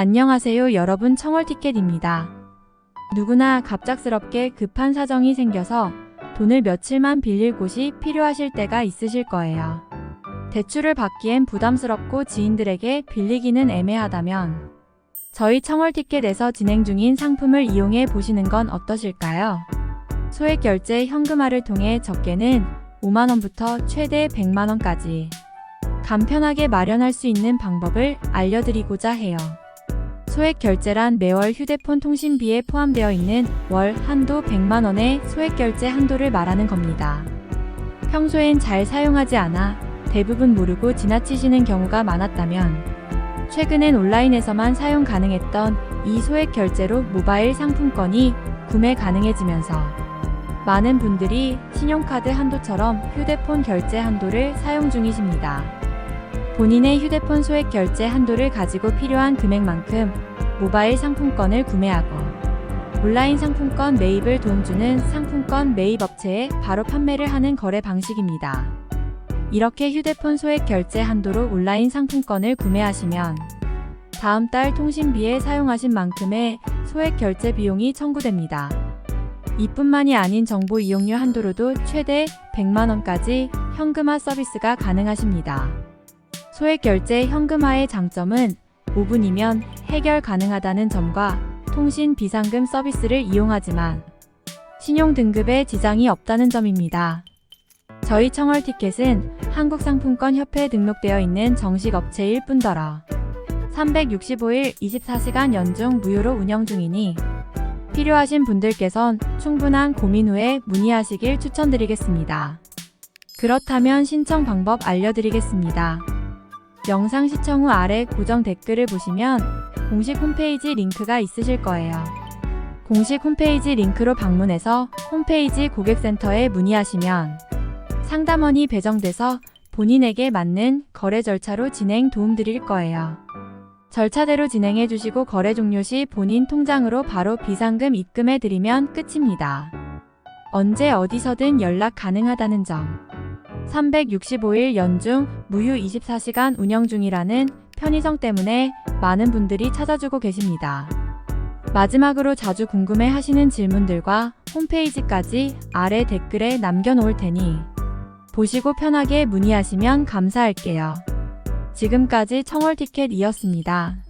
안녕하세요 여러분 청월티켓입니다. 누구나 갑작스럽게 급한 사정이 생겨서 돈을 며칠만 빌릴 곳이 필요하실 때가 있으실 거예요. 대출을 받기엔 부담스럽고 지인들에게 빌리기는 애매하다면 저희 청월티켓에서 진행 중인 상품을 이용해 보시는 건 어떠실까요? 소액 결제 현금화를 통해 적게는 5만원부터 최대 100만원까지 간편하게 마련할 수 있는 방법을 알려드리고자 해요. 소액 결제란 매월 휴대폰 통신비에 포함되어 있는 월 한도 100만 원의 소액 결제 한도를 말하는 겁니다. 평소엔 잘 사용하지 않아 대부분 모르고 지나치시는 경우가 많았다면 최근엔 온라인에서만 사용 가능했던 이 소액 결제로 모바일 상품권이 구매 가능해지면서 많은 분들이 신용카드 한도처럼 휴대폰 결제 한도를 사용 중이십니다. 본인의 휴대폰 소액 결제 한도를 가지고 필요한 금액만큼 모바일 상품권을 구매하고 온라인 상품권 매입을 돈 주는 상품권 매입 업체에 바로 판매를 하는 거래 방식입니다. 이렇게 휴대폰 소액 결제 한도로 온라인 상품권을 구매하시면 다음 달 통신비에 사용하신 만큼의 소액 결제 비용이 청구됩니다. 이뿐만이 아닌 정보 이용료 한도로도 최대 100만원까지 현금화 서비스가 가능하십니다. 소액 결제 현금화의 장점은 5분이면 해결 가능하다는 점과 통신 비상금 서비스를 이용하지만 신용 등급에 지장이 없다는 점입니다. 저희 청월 티켓은 한국상품권협회에 등록되어 있는 정식 업체일 뿐더러 365일 24시간 연중 무료로 운영 중이니 필요하신 분들께선 충분한 고민 후에 문의하시길 추천드리겠습니다. 그렇다면 신청 방법 알려드리겠습니다. 영상 시청 후 아래 고정 댓글을 보시면 공식 홈페이지 링크가 있으실 거예요. 공식 홈페이지 링크로 방문해서 홈페이지 고객센터에 문의하시면 상담원이 배정돼서 본인에게 맞는 거래 절차로 진행 도움드릴 거예요. 절차대로 진행해 주시고 거래 종료 시 본인 통장으로 바로 비상금 입금해 드리면 끝입니다. 언제 어디서든 연락 가능하다는 점. 365일 연중 무휴 24시간 운영 중이라는 편의성 때문에 많은 분들이 찾아주고 계십니다. 마지막으로 자주 궁금해 하시는 질문들과 홈페이지까지 아래 댓글에 남겨놓을 테니 보시고 편하게 문의하시면 감사할게요. 지금까지 청월티켓이었습니다.